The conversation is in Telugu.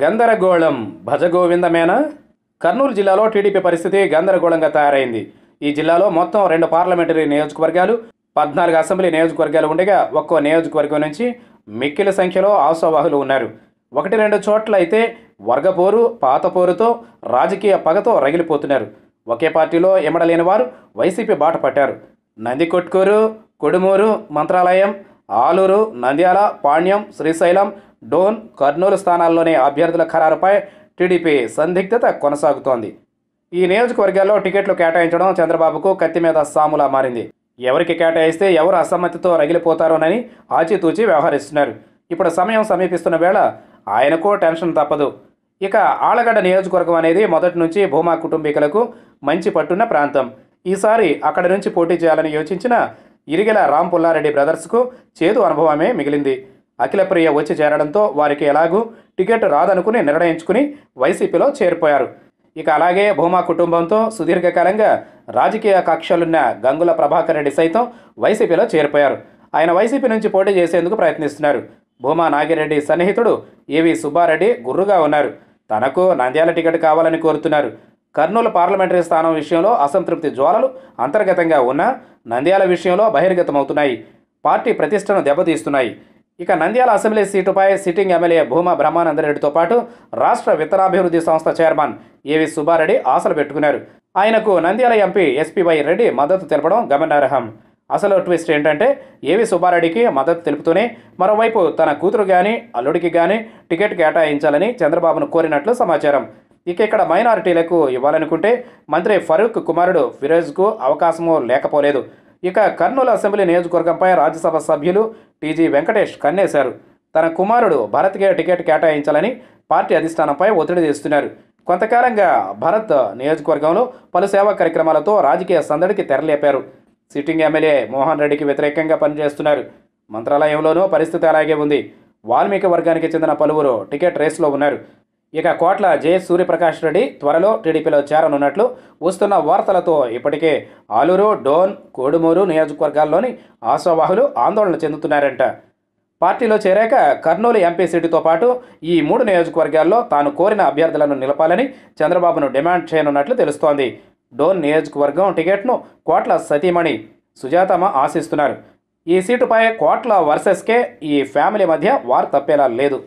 గందరగోళం భజగోవిందమేనా? కర్నూలు జిల్లాలో టీడీపీ పరిస్థితి గందరగోళంగా తయారైంది. ఈ జిల్లాలో మొత్తం రెండు పార్లమెంటరీ నియోజకవర్గాలు పద్నాలుగు అసెంబ్లీ నియోజకవర్గాలు ఉండగా ఒక్కో నియోజకవర్గం నుంచి మిక్కిల సంఖ్యలో ఆశావాహులు ఉన్నారు. ఒకటి రెండు చోట్ల అయితే వర్గపోరు పాతపోరుతో రాజకీయ పగతో రగిలిపోతున్నారు. ఒకే పార్టీలో ఎమడలేని వారు వైసీపీ బాట పట్టారు. నందికొట్కూరు కొడుమూరు మంత్రాలయం ఆలూరు నంద్యాల పాణ్యం శ్రీశైలం డోన్ కర్నూలు స్థానాల్లోని అభ్యర్థుల ఖరారుపై టీడీపీ సందిగ్ధత కొనసాగుతోంది. ఈ నియోజకవర్గాల్లో టికెట్లు కేటాయించడం చంద్రబాబుకు కత్తి మీద సాములా మారింది. ఎవరికి కేటాయిస్తే ఎవరు అసమ్మతితో రగిలిపోతారోనని ఆచితూచి వ్యవహరిస్తున్నారు. ఇప్పుడు సమయం సమీపిస్తున్న వేళ ఆయనకు టెన్షన్ తప్పదు. ఇక ఆలగడ్డ నియోజకవర్గం అనేది మొదటి నుంచి భూమా కుటుంబీకులకు మంచి పట్టున్న ప్రాంతం. ఈసారి అక్కడి నుంచి పోటీ చేయాలని యోచించిన ఇరిగెల రామ్ పుల్లారెడ్డి బ్రదర్స్కు చేదు అనుభవమే మిగిలింది. అఖిలప్రియ వచ్చి చేరడంతో వారికి ఎలాగూ టికెట్ రాదనుకుని నిర్ణయించుకుని వైసీపీలో చేరిపోయారు. ఇక అలాగే భూమా కుటుంబంతో సుదీర్ఘకాలంగా రాజకీయ కక్షలున్న గంగుల ప్రభాకర్ రెడ్డి సైతం వైసీపీలో చేరిపోయారు. ఆయన వైసీపీ నుంచి పోటీ చేసేందుకు ప్రయత్నిస్తున్నారు. భూమా నాగిరెడ్డి సన్నిహితుడు ఏవి సుబ్బారెడ్డి గుర్రుగా ఉన్నారు. తనకు నంద్యాల టికెట్ కావాలని కోరుతున్నారు. కర్నూలు పార్లమెంటరీ స్థానం విషయంలో అసంతృప్తి జ్వాలలు అంతర్గతంగా ఉన్నా నంద్యాల విషయంలో బహిర్గతమవుతున్నాయి. పార్టీ ప్రతిష్టను దెబ్బతీస్తున్నాయి. ఇక నంద్యాల అసెంబ్లీ సీటుపై సిట్టింగ్ ఎమ్మెల్యే భూమా బ్రహ్మానందరెడ్డితో పాటు రాష్ట్ర విత్తనాభివృద్ధి సంస్థ చైర్మన్ ఏవి సుబ్బారెడ్డి ఆశలు పెట్టుకున్నారు. ఆయనకు నంద్యాల ఎంపీ ఎస్పీవై రెడ్డి మద్దతు తెలపడం గమనార్హం. అసలు ట్విస్ట్ ఏంటంటే ఏవి సుబ్బారెడ్డికి మద్దతు తెలుపుతూనే మరోవైపు తన కూతురు కానీ అల్లుడికి కానీ టికెట్ కేటాయించాలని చంద్రబాబును కోరినట్లు సమాచారం. ఇక ఇక్కడ మైనారిటీలకు ఇవ్వాలనుకుంటే మంత్రి ఫరూక్ కుమారుడు ఫిరోజ్కు అవకాశము లేకపోలేదు. ఇక కర్నూలు అసెంబ్లీ నియోజకవర్గంపై రాజ్యసభ సభ్యులు టీజీ వెంకటేష్ కన్నేశారు తన కుమారుడు భరత్కే టికెట్ కేటాయించాలని పార్టీ అధిష్టానంపై ఒత్తిడి చేస్తున్నారు కొంతకాలంగా భరత్ నియోజకవర్గంలో పలు సేవా కార్యక్రమాలతో రాజకీయ సందడికి తెరలేపారు. సిట్టింగ్ ఎమ్మెల్యే మోహన్ రెడ్డికి వ్యతిరేకంగా పనిచేస్తున్నారు. మంత్రాలయంలోనూ పరిస్థితి అలాగే ఉంది. వాల్మీకి వర్గానికి చెందిన పలువురు టికెట్ రేసులో ఉన్నారు. ఇక కోట్ల జె సూర్యప్రకాష్ రెడ్డి త్వరలో టీడీపీలో చేరనున్నట్లు వస్తున్న వార్తలతో ఇప్పటికే ఆలూరు డోన్ కోడుమూరు నియోజకవర్గాల్లోని ఆశావాహులు ఆందోళన చెందుతున్నారంట. పార్టీలో చేరాక కర్నూలు ఎంపీ సీటుతో పాటు ఈ మూడు నియోజకవర్గాల్లో తాను కోరిన అభ్యర్థులను నిలపాలని చంద్రబాబును డిమాండ్ చేయనున్నట్లు తెలుస్తోంది. డోన్ నియోజకవర్గం టికెట్ను కోట్ల సతీమణి సుజాతమ్మ ఆశిస్తున్నారు. ఈ సీటుపై కోట్ల వర్సెస్కే ఈ ఫ్యామిలీ మధ్య వార్ తప్పేలా లేదు.